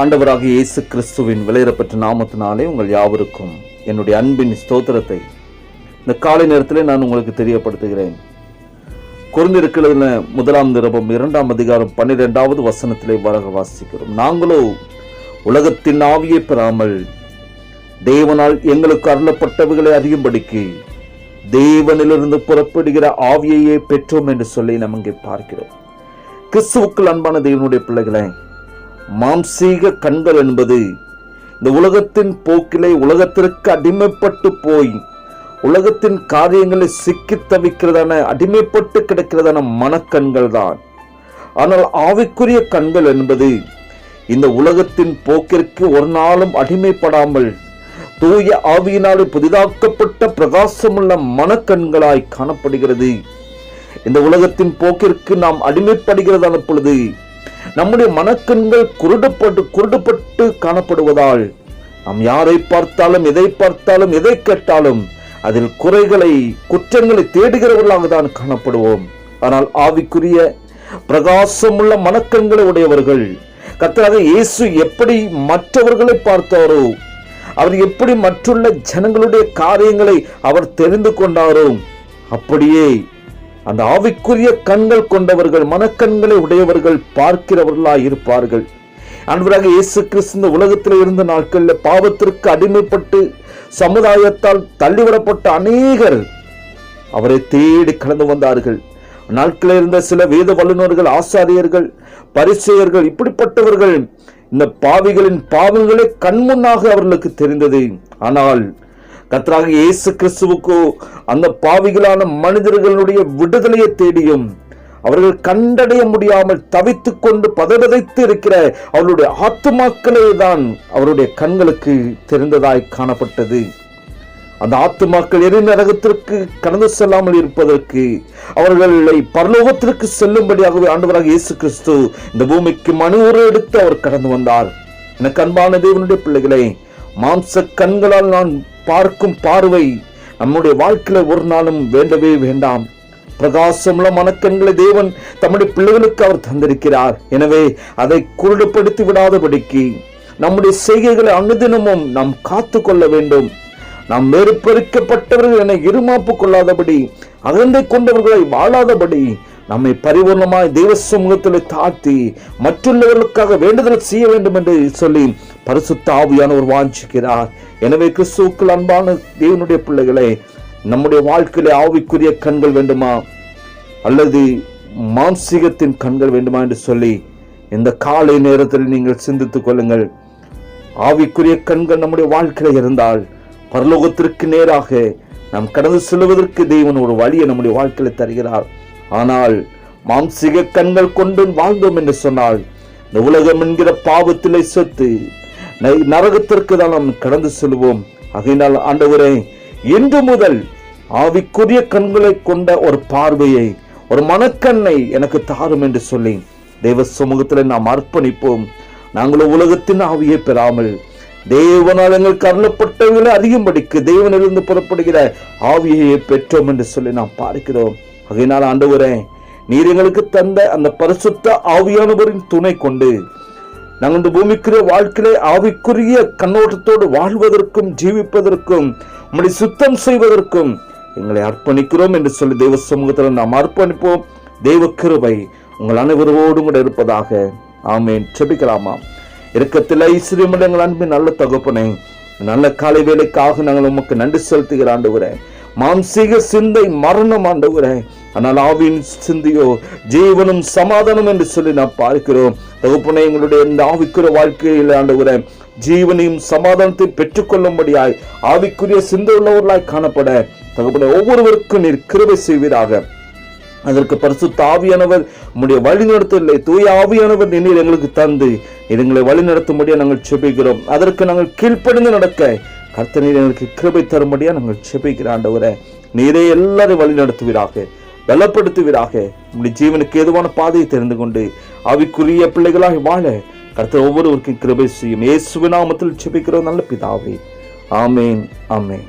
ஆண்டவராக இயேசு கிறிஸ்துவின் விலையிறப்பெற்ற நாமத்தினாலே உங்கள் யாவருக்கும் என்னுடைய அன்பின் ஸ்தோத்திரத்தை. இந்த காலை நேரத்தில் நான் உங்களுக்கு தெரியப்படுத்துகிறேன். குறைந்திருக்கிறதுல முதலாம் நிருபம் இரண்டாம் அதிகாரம் பன்னிரெண்டாவது வசனத்திலே வழங்க வாசிக்கிறோம். நாங்களோ உலகத்தின் ஆவியை பெறாமல் தேவனால் எங்களுக்கு அருளப்பட்டவைகளை அறியும்படிக்கு தேவனிலிருந்து புறப்படுகிற ஆவியையே பெற்றோம் என்று சொல்லி நாம் இங்கே பார்க்கிறோம். கிறிஸ்துவுக்குள் அன்பான தேவனுடைய பிள்ளைகளை மாம்சீக கண்கள் என்பது இந்த உலகத்தின் போக்கிலே உலகத்திற்கு அடிமைப்பட்டு போய் உலகத்தின் காரியங்களை சிக்கி தவிக்கிறதான அடிமைப்பட்டு கிடக்கிறதான மனக்கண்கள் தான் ஆனால் ஆவிக்குரிய கண்கள் என்பது இந்த உலகத்தின் போக்கிற்கு ஒரு நாளும் அடிமைப்படாமல் தூய ஆவியினாலே புதிதாக்கப்பட்ட பிரகாசமுள்ள மனக்கண்களாய் காணப்படுகிறது. இந்த உலகத்தின் போக்கிற்கு நாம் அடிமைப்படுகிறதான பொழுது நம்முடைய மனக்கண்கள் குருடப்பட்டு குருடப்பட்டு காணப்படுவதால் நாம் யாரை பார்த்தாலும் எதை பார்த்தாலும் எதை கேட்டாலும் அதில் குறைகளை குற்றங்களை தேடுகிறவர்களாக தான் காணப்படுவோம். ஆனால் ஆவிக்குரிய பிரகாசமுள்ள மனக்கண்களை உடையவர்கள் கத்தராக இயேசு எப்படி மற்றவர்களை பார்த்தாரோ அவர் எப்படி மற்றுள்ள ஜனங்களுடைய காரியங்களை அவர் தெரிந்து கொண்டாரோ அப்படியே அந்த ஆவிக்குரிய கண்கள் கொண்டவர்கள் மனக்கண்களை உடையவர்கள் பார்க்கிறவர்களாய் இருப்பார்கள். அன்பராக இயேசு கிறிஸ்து இந்த உலகத்தில் இருந்த நாட்களில் பாவத்திற்கு அடிமைப்பட்டு சமுதாயத்தால் தள்ளிவிடப்பட்ட அநேகர் அவரை தேடி கடந்து வந்தார்கள். நாட்களில் இருந்த சில வேத வல்லுநர்கள் ஆசாரியர்கள் பரிசெயர்கள் இப்படிப்பட்டவர்கள் இந்த பாவிகளின் பாவங்களே கண்முன்னாக அவர்களுக்கு தெரிந்தது. ஆனால் கத்ராக இயேசு கிறிஸ்துவுக்கோ அந்த பாவிகளான மனிதர்களுடைய விடுதலையை தேடியும் அவர்கள் கண்டடைய முடியாமல் தவித்துக் கொண்டு பதபதைத்து இருக்கிற அவருடைய ஆத்துமாக்களே தான் அவருடைய கண்களுக்கு தெரிந்ததாய் காணப்பட்டது. அந்த ஆத்துமாக்கள் எரிநரகத்திற்கு கடந்து செல்லாமல் இருப்பதற்கு அவர்களை பரலோகத்திற்கு செல்லும்படியாகவே ஆண்டவராக இயேசு கிறிஸ்து இந்த பூமிக்கு மனு உரு எடுத்து அவர் கடந்து வந்தார். எனக்கு அன்பான தேவனுடைய பிள்ளைகளை மாம்ச கண்களால் நான் பார்க்கும் பார்வை நம்முடைய வாழ்க்கையில ஒரு நாளும் வேண்டவே வேண்டாம். பிரகாசமுள்ள மனக்கண்களை தேவன் தம்முடைய பிள்ளைகளுக்கு அவர் தந்திருக்கிறார். எனவே அதை குருடுபடுத்தி விடாதபடிக்கு நம்முடைய செய்கைகளை அனுதினமும் நாம் காத்து கொள்ள வேண்டும். நாம் வெறுப்பறுக்கப்பட்டவர்கள் என இருமாப்பு கொள்ளாதபடி அகந்தை கொண்டவர்களை வாழாதபடி நம்மை பரிபூர்ணமாய் தெய்வ சமூகத்தில் தாழ்த்தி மற்றுள்ளவர்களுக்காக வேண்டுதல் செய்ய வேண்டும் என்று சொல்லி பரிசுத்த ஆவியானவர் வாஞ்சிக்கிறார். எனவே கிறிஸ்துவுக்குள் அன்பான தேவனுடைய பிள்ளைகளை நம்முடைய வாழ்க்கையிலே ஆவிக்குரிய கண்கள் வேண்டுமா? அல்லது மாம்சீகத்தின் கண்கள் வேண்டுமா என்று சொல்லி இந்த காலை நேரத்தில் நீங்கள் சிந்தித்துக் கொள்ளுங்கள். ஆவிக்குரிய கண்கள் நம்முடைய வாழ்க்கையில் இருந்தால் பரலோகத்திற்கு நேராக நாம் கடந்து செல்வதற்கு தெய்வன் ஒரு வழியை நம்முடைய வாழ்க்கையில தருகிறார். ஆனால் மாம்சிக கண்கள் கொண்டு வாழ்ந்தோம் என்று சொன்னால் இந்த உலகம் என்கிற பாவத்திலே சொத்து நரகத்திற்கு தான் நாம் கடந்து செல்வோம். ஆகையினால் ஆண்டவரே இன்று முதல் ஆவிக்குரிய கண்களை கொண்ட ஒரு பார்வையை ஒரு மனக்கண்ணை எனக்கு தாரும் என்று சொல்லி தெய்வ சமூகத்தில் நாம் அர்ப்பணிப்போம். நாங்களும் உலகத்தின் ஆவியை பெறாமல் தேவனால் எங்களுக்கு அருளப்பட்டவர்களை அறியும்படிக்கு தேவனிலிருந்து புறப்படுகிற ஆவியை பெற்றோம் என்று சொல்லி நாம் பார்க்கிறோம். ஆகையினால் ஆண்டவரே நீர் எங்களுக்கு தந்த அந்த பரிசுத்த ஆவியானவரின் துணை கொண்டு நாங்கள் இந்த பூமிக்குரிய வாழ்க்கையிலே ஆவிக்குரிய கண்ணோட்டத்தோடு வாழ்வதற்கும் ஜீவிப்பதற்கும் உம்முடைய சுத்தம் செய்வதற்கும் எங்களை அர்ப்பணிக்கிறோம் என்று சொல்லி தெய்வ சமூகத்தில் நாம் அர்ப்பணிப்போம். தெய்வ கிருபை உங்கள் அனைவரோடும் கூட இருப்பதாக ஆமேன். செபிக்கலாமா இறக்கத்தில் ஐஸ்வர்யம் எங்கள் அன்பின் நல்ல தகப்பனே நல்ல காலை வேலைக்காக நாங்கள் உமக்கு நன்றி செலுத்துகிற ஆண்டவரே மாம்சீக சிந்தை மரணம் ஆண்டவரே. ஆனால் ஆவின் சிந்தையோ ஜீவனும் சமாதானம் என்று சொல்லி நாம் பார்க்கிறோம். தகுப்பனை எங்களுடைய இந்த ஆவிக்குற வாழ்க்கையில் ஆண்டவரே ஜீவனையும் சமாதானத்தை பெற்றுக்கொள்ளும்படியாய் ஆவிக்குரிய சிந்தை உள்ளவர்களாய் காணப்பட. தகப்பன ஒவ்வொருவருக்கும் நீர் கிருபை செய்வீராக. அதற்கு பரிசுத்த ஆவியானவர் உடைய வழிநடத்தலை தூய ஆவியானவர் நீர் எங்களுக்கு தந்து எங்களை வழிநடத்தும்படியாக நாங்கள் செபிக்கிறோம் அதற்கு நாங்கள் கீழ்ப்படிந்து நடக்க கர்த்தநீர் எங்களுக்கு கிருபை தரும்படியா நாங்கள் செபிக்கிற ஆண்டவரை நீரே எல்லாரையும் வழி நடத்துவீராக பலப்படுத்துவீராக. உங்களுடைய ஜீவனுக்கு ஏதுவான பாதையை தெரிந்து கொண்டு அவைக்குரிய பிள்ளைகளாக வாழ கர்த்தர் ஒவ்வொருவருக்கும் கிருபை செய்யும். இயேசுவின் நாமத்தில் செபிக்கிறோம் நல்ல பிதாவே. ஆமேன் ஆமேன்.